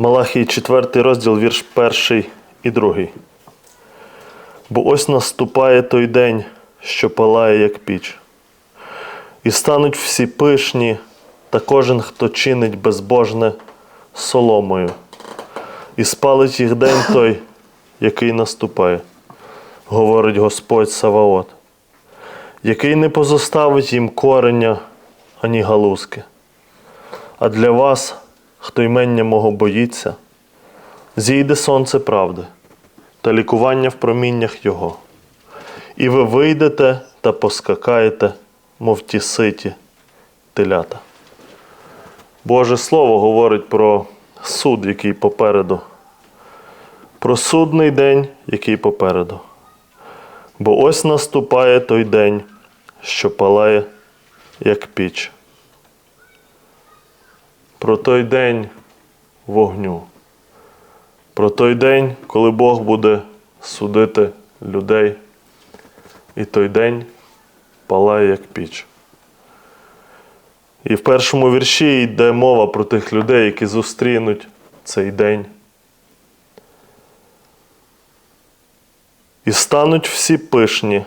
Малахій 4 розділ, вірш 1 і 2. Бо ось наступає той день, що палає, як піч, і стануть всі пишні, та кожен, хто чинить безбожне соломою, і спалить їх день той, який наступає, говорить Господь Саваот, який не позоставить їм кореня ані галузки. А для вас, хто ймення мого боїться, зійде сонце правди та лікування в проміннях Його. І ви вийдете та поскакаєте, мов ті ситі телята. Боже Слово говорить про суд, який попереду, про судний день, який попереду. Бо ось наступає той день, що палає, як піч. Про той день вогню. Про той день, коли Бог буде судити людей. І той день палає, як піч. І в першому вірші йде мова про тих людей, які зустрінуть цей день. І стануть всі пишні,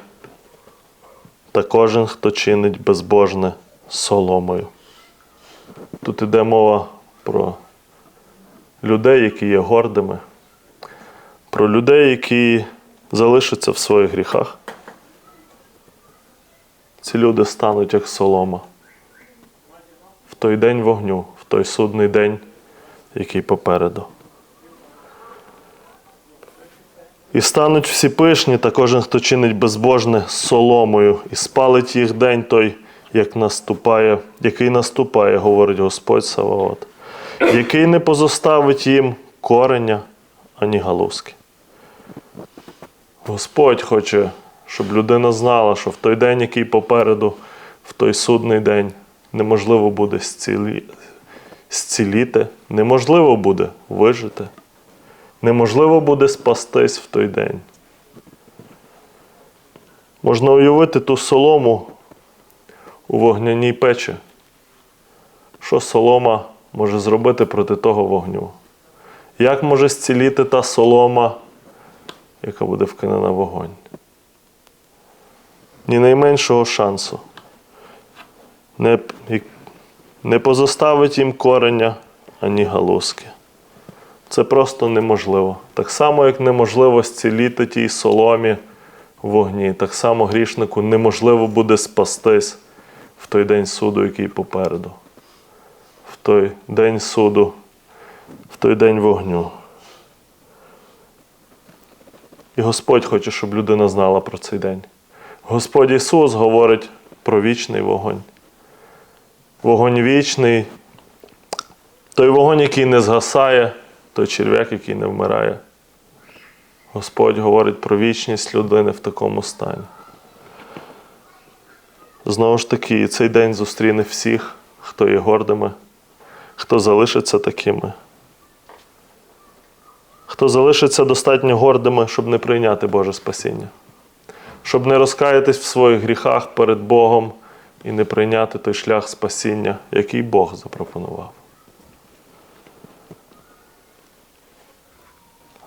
та кожен, хто чинить безбожне соломою. Тут йде мова про людей, які є гордими, про людей, які залишаться в своїх гріхах. Ці люди стануть як солома в той день вогню, в той судний день, який попереду. І стануть всі пишні, та кожен, хто чинить безбожне соломою, і спалить їх день той, як наступає, який наступає, говорить Господь Саваот, який не позоставить їм кореня ані галузки. Господь хоче, щоб людина знала, що в той день, який попереду, в той судний день, неможливо буде зцілі... зціліти, неможливо буде вижити, неможливо буде спастись в той день. Можна уявити ту солому у вогняній печі. Що солома може зробити проти того вогню? Як може зціліти та солома, яка буде вкинена в вогонь? Ні найменшого шансу. Не, не позоставить їм кореня ані галузки. Це просто неможливо. Так само, як неможливо зціліти тій соломі в вогні, так само грішнику неможливо буде спастись в той день суду, який попереду, в той день суду, в той день вогню. І Господь хоче, щоб людина знала про цей день. Господь Ісус говорить про вічний вогонь. Вогонь вічний, той вогонь, який не згасає, той черв'як, який не вмирає. Господь говорить про вічність людини в такому стані. Знову ж таки, цей день зустріне всіх, хто є гордими, хто залишиться такими, хто залишиться достатньо гордими, щоб не прийняти Боже спасіння, щоб не розкаятись в своїх гріхах перед Богом і не прийняти той шлях спасіння, який Бог запропонував.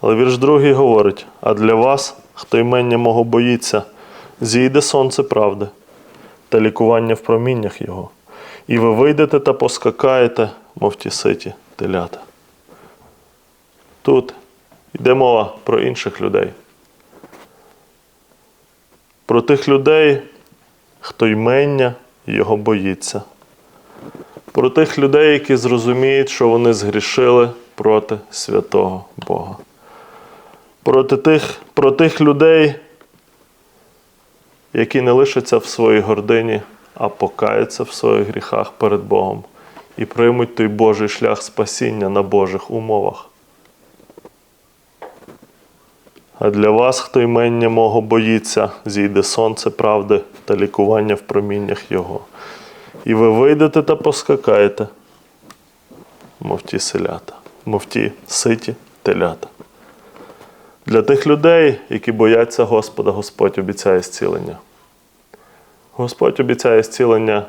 Але вірш другий говорить: а для вас, хто імення мого боїться, зійде сонце правди та лікування в проміннях Його, і ви вийдете та поскакаєте, мов ті ситі телята. Тут йде мова про інших людей. Про тих людей, хто ймення його боїться. Про тих людей, які зрозуміють, що вони згрішили проти святого Бога. Проти тих, Про тих людей, які не лишаться в своїй гордині, а покаються в своїх гріхах перед Богом і приймуть той Божий шлях спасіння на Божих умовах. А для вас, хто імення мого боїться, зійде сонце правди та лікування в проміннях Його. І ви вийдете та поскакаєте, мов ті селята, мов ті ситі телята. Для тих людей, які бояться Господа, Господь обіцяє зцілення. Господь обіцяє зцілення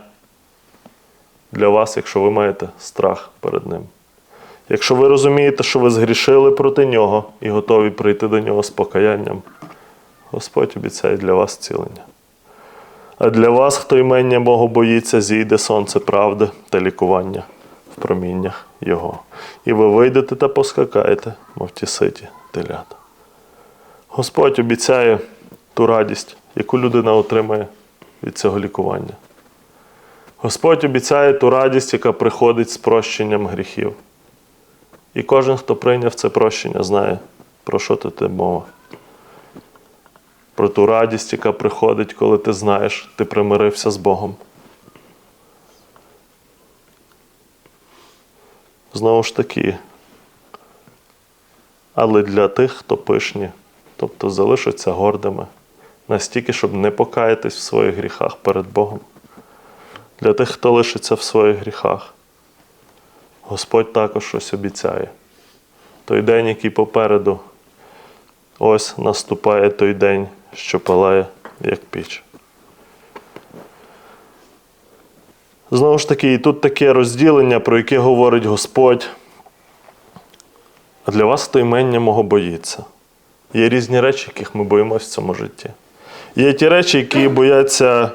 для вас, якщо ви маєте страх перед Ним. Якщо ви розумієте, що ви згрішили проти нього і готові прийти до нього з покаянням, Господь обіцяє для вас цілення. А для вас, хто імення Бога боїться, зійде сонце правди та лікування в проміннях Його. І ви вийдете та поскакаєте, мов ті ситі телята. Господь обіцяє ту радість, яку людина отримає від цього лікування. Господь обіцяє ту радість, яка приходить з прощенням гріхів. І кожен, хто прийняв це прощення, знає, про що тут мова. Про ту радість, яка приходить, коли ти знаєш, ти примирився з Богом. Знову ж таки, але для тих, хто пишні, тобто залишаться гордими, настільки, щоб не покаятись в своїх гріхах перед Богом. Для тих, хто лишиться в своїх гріхах, Господь також щось обіцяє. Той день, який попереду, ось наступає той день, що палає, як піч. Знову ж таки, і тут таке розділення, про яке говорить Господь. А для вас то імення мого боїться. Є різні речі, яких ми боїмося в цьому житті. Є ті речі, які бояться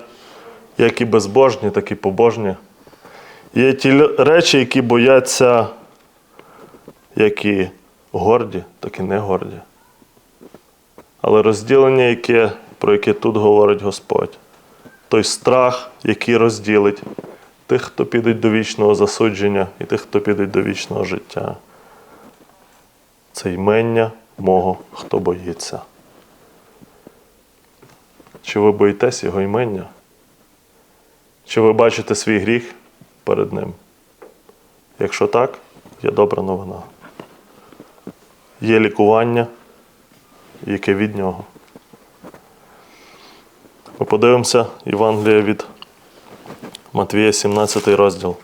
як і безбожні, так і побожні. Є ті речі, які бояться як і горді, так і не горді. Але розділення, яке, про яке тут говорить Господь, той страх, який розділить тих, хто підуть до вічного засудження, і тих, хто підуть до вічного життя. Це ймення мого, хто боїться. Чи ви боїтесь його ймення? Чи ви бачите свій гріх перед ним? Якщо так, є добра новина. Є лікування, яке від нього. Ми подивимося Євангелія від Матвія, 17 розділ.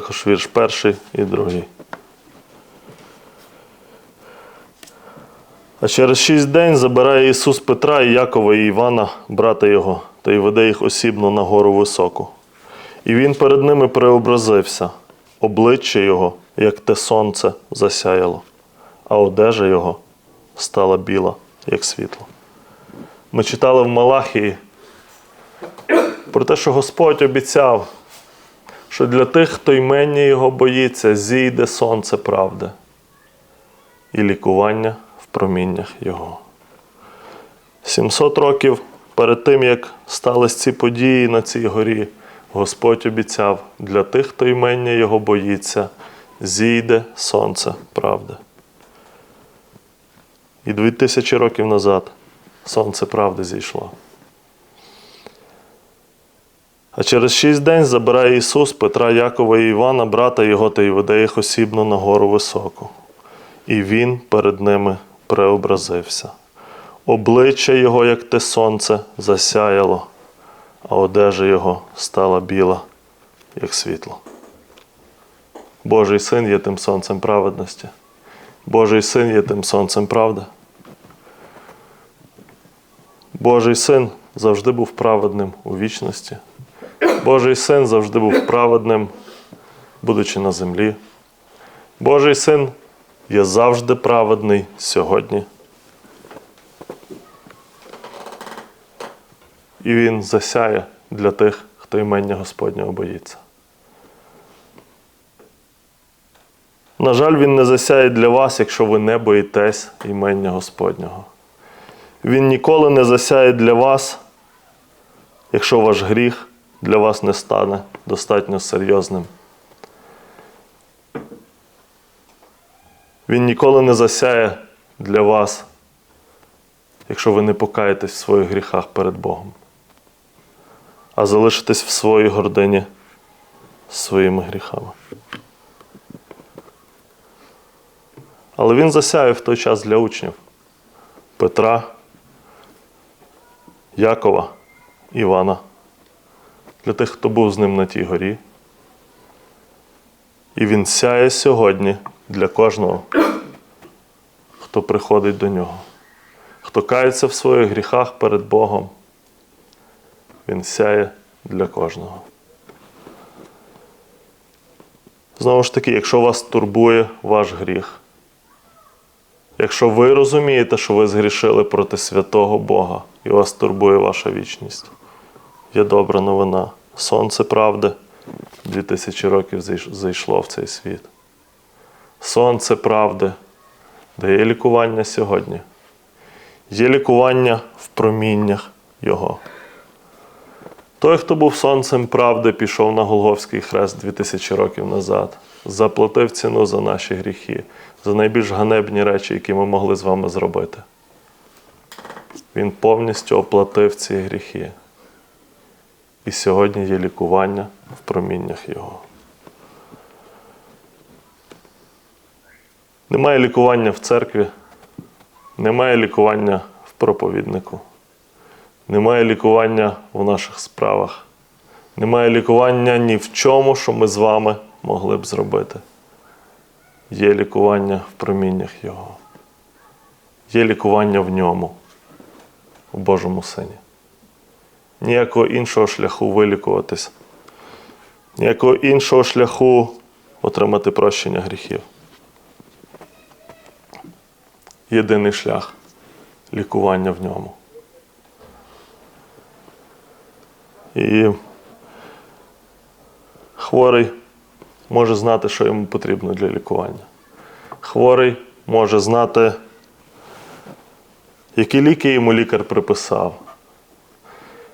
Також вірш перший і другий. А через шість день забирає Ісус Петра і Якова і Івана, брата його, та й веде їх осібно на гору високу. І він перед ними преобразився, обличчя його, як те сонце, засяяло, а одежа його стала біла, як світло. Ми читали в Малахії про те, що Господь обіцяв, що для тих, хто ймення його боїться, зійде сонце правди і лікування в проміннях Його. 700 років перед тим, як стались ці події на цій горі, Господь обіцяв, для тих, хто ймення Його боїться, зійде сонце правди. І дві тисячі років назад сонце правди зійшло. А через шість день забирає Ісус Петра, Якова і Івана, брата його, та й веде їх осібно на гору високу. І він перед ними преобразився. Обличчя його, як те сонце, засяяло, а одежа його стала біла, як світло. Божий син є тим сонцем праведності. Божий син є тим сонцем правди. Божий син завжди був праведним у вічності. Божий син завжди був праведним, будучи на землі. Божий син є завжди праведний сьогодні. І він засяє для тих, хто імення Господнього боїться. На жаль, він не засяє для вас, якщо ви не боїтесь імення Господнього. Він ніколи не засяє для вас, якщо ваш гріх для вас не стане достатньо серйозним. Він ніколи не засяє для вас, якщо ви не покаєтесь в своїх гріхах перед Богом, а залишитесь в своїй гордині своїми гріхами. Але він засяє в той час для учнів Петра, Якова, Івана для тих, хто був з ним на тій горі. І він сяє сьогодні для кожного, хто приходить до нього, хто кається в своїх гріхах перед Богом. Він сяє для кожного. Знову ж таки, якщо вас турбує ваш гріх, якщо ви розумієте, що ви згрішили проти святого Бога і вас турбує ваша вічність, є добра новина. Сонце правди 2000 років зайшло в цей світ. Сонце правди дає лікування сьогодні. Є лікування в проміннях Його. Той, хто був сонцем правди, пішов на Голговський хрест 2000 років назад, заплатив ціну за наші гріхи, за найбільш ганебні речі, які ми могли з вами зробити. Він повністю оплатив ці гріхи. І сьогодні є лікування в проміннях Його. Немає лікування в церкві, немає лікування в проповіднику. Немає лікування в наших справах. Немає лікування ні в чому, що ми з вами могли б зробити. Є лікування в проміннях Його. Є лікування в ньому, в Божому Сині. Ніякого іншого шляху вилікуватись, ніякого іншого шляху отримати прощення гріхів. Єдиний шлях лікування в ньому. І хворий може знати, що йому потрібно для лікування. Хворий може знати, які ліки йому лікар приписав.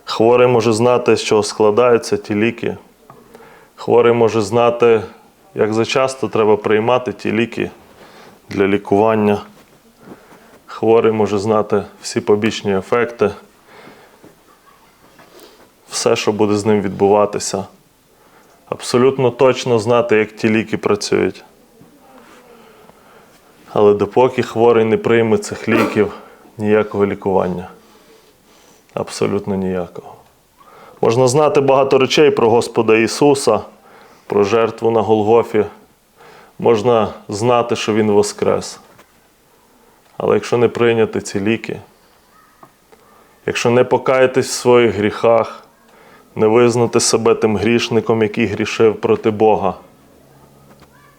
Хворий може знати, з чого складаються ті ліки. Хворий може знати, як зачасто треба приймати ті ліки для лікування. Хворий може знати всі побічні ефекти все, що буде з ним відбуватися. Абсолютно точно знати, як ті ліки працюють. Але допоки хворий не прийме цих ліків, ніякого лікування. Абсолютно ніякого. Можна знати багато речей про Господа Ісуса, про жертву на Голгофі. Можна знати, що Він воскрес. Але якщо не прийняти ці ліки, якщо не покаятись в своїх гріхах, не визнати себе тим грішником, який грішив проти Бога,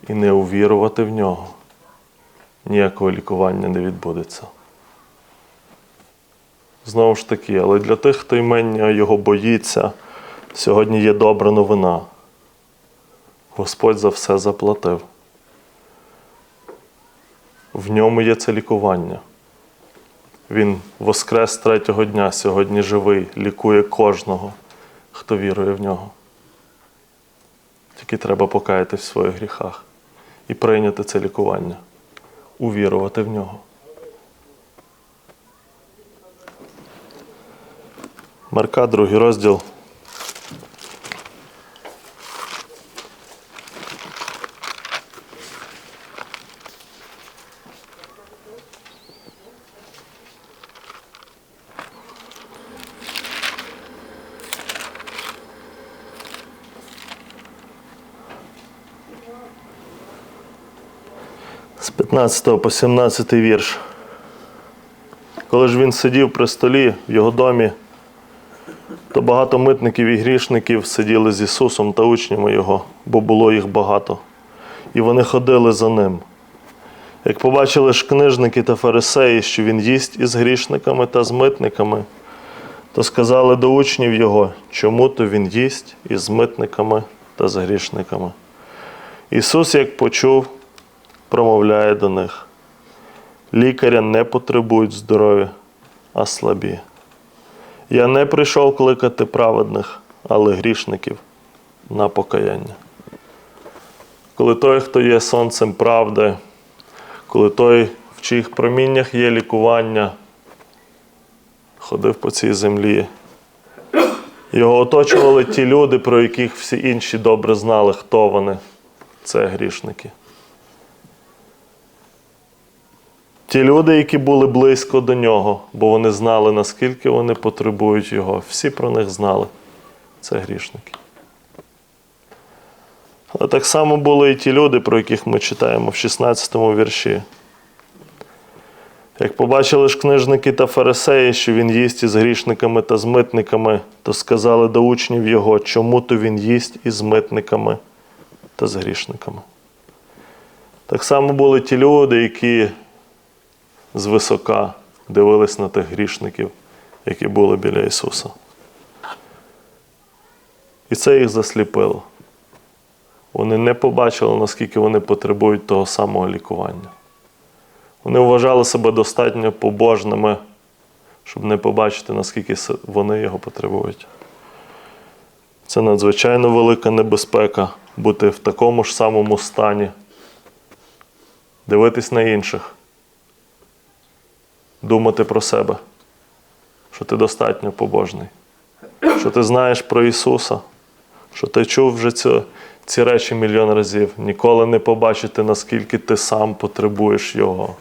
і не увірувати в нього, ніякого лікування не відбудеться. Знову ж таки, але для тих, хто імення його боїться, сьогодні є добра новина. Господь за все заплатив. В ньому є це лікування. Він воскрес третього дня, сьогодні живий, лікує кожного хто вірує в нього. Тільки треба покаятись в своїх гріхах і прийняти це лікування, увірувати в нього. Марка, другий розділ. З 15 по 17 вірш. Коли ж він сидів при столі в його домі, то багато митників і грішників сиділи з Ісусом та учнями Його, бо було їх багато. І вони ходили за ним. Як побачили ж книжники та фарисеї, що він їсть із грішниками та з митниками, то сказали до учнів Його, чому то він їсть із митниками та з грішниками. Ісус, як почув, промовляє до них. Лікаря не потребують здорові, а слабі. Я не прийшов кликати праведних, але грішників на покаяння. Коли той, хто є сонцем правди, коли той, в чиїх проміннях є лікування, ходив по цій землі, його оточували ті люди, про яких всі інші добре знали, хто вони. Це грішники. Ті люди, які були близько до нього, бо вони знали, наскільки вони потребують його, всі про них знали. це грішники. Але так само були і ті люди, про яких ми читаємо в 16 вірші. Як побачили ж книжники та фарисеї, що він їсть із грішниками та з митниками, то сказали до учнів його, чому то він їсть із митниками та з грішниками. Так само були ті люди, які звисока дивились на тих грішників, які були біля Ісуса. І це їх засліпило. Вони не побачили, наскільки вони потребують того самого лікування. Вони вважали себе достатньо побожними, щоб не побачити, наскільки вони його потребують. Це надзвичайно велика небезпека бути в такому ж самому стані, дивитись на інших, думати про себе, що ти достатньо побожний, що ти знаєш про Ісуса, що ти чув вже ці, ці речі мільйон разів, ніколи не побачити, наскільки ти сам потребуєш Його.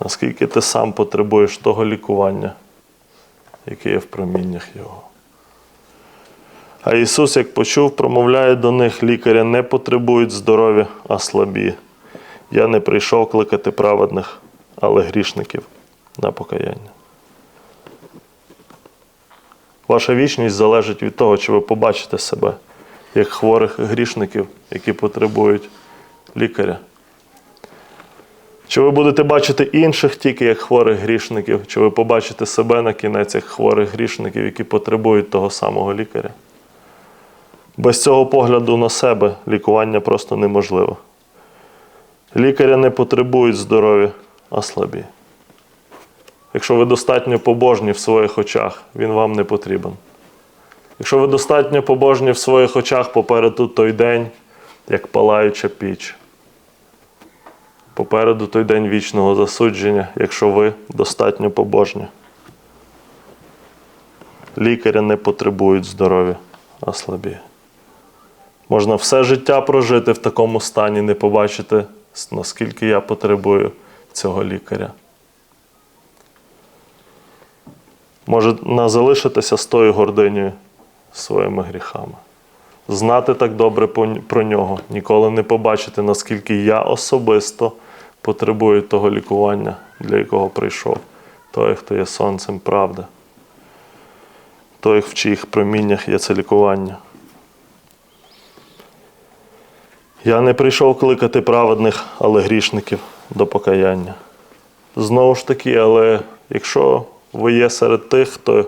Наскільки ти сам потребуєш того лікування, яке є в проміннях Його. А Ісус, як почув, промовляє до них, лікаря не потребують здоров'я, а слабі. Я не прийшов кликати праведних, але грішників на покаяння. Ваша вічність залежить від того, чи ви побачите себе як хворих грішників, які потребують лікаря. Чи ви будете бачити інших тільки як хворих грішників, чи ви побачите себе на кінець як хворих грішників, які потребують того самого лікаря? Без цього погляду на себе лікування просто неможливо. Лікаря не потребують здоров'я, а слабі. Якщо ви достатньо побожні в своїх очах, він вам не потрібен. Якщо ви достатньо побожні в своїх очах попереду той день, як палаюча піч. Попереду той день вічного засудження, якщо ви достатньо побожні. Лікаря не потребують здоров'я, а слабі. Можна все життя прожити в такому стані, не побачити, наскільки я потребую цього лікаря. Можна залишитися з тою гординею своїми гріхами. Знати так добре про нього, ніколи не побачити, наскільки я особисто потребую того лікування, для якого прийшов. Той, хто є сонцем правди. Той, в чиїх проміннях є це лікування. Я не прийшов кликати праведних, але грішників до покаяння. Знову ж таки, але якщо ви є серед тих, хто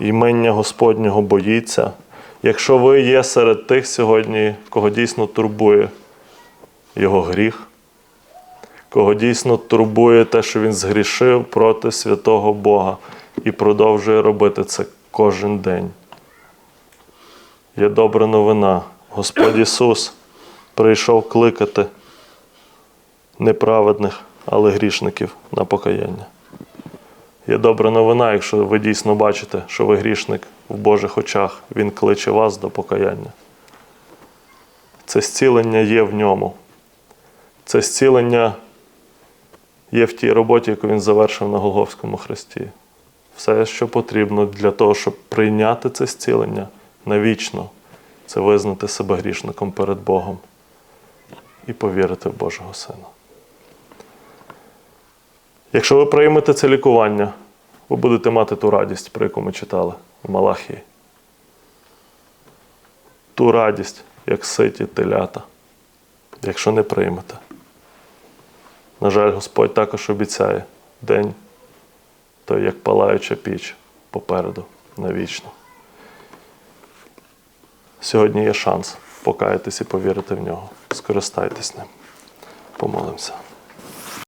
імення Господнього боїться, якщо ви є серед тих сьогодні, кого дійсно турбує його гріх, кого дійсно турбує те, що він згрішив проти святого Бога і продовжує робити це кожен день. Є добра новина. Господь Ісус прийшов кликати неправедних, але грішників на покаяння. Є добра новина, якщо ви дійсно бачите, що ви грішник в Божих очах, Він кличе вас до покаяння. Це зцілення є в ньому. Це зцілення є в тій роботі, яку він завершив на Голговському хресті. Все, що потрібно для того, щоб прийняти це зцілення навічно, це визнати себе грішником перед Богом і повірити в Божого Сина. Якщо ви приймете це лікування, ви будете мати ту радість, про яку ми читали в Малахії. Ту радість, як ситі телята, якщо не приймете. На жаль, Господь також обіцяє день, той як палаюча піч попереду навічно. Сьогодні є шанс покаятись і повірити в нього. Скористайтесь ним. Помолимося.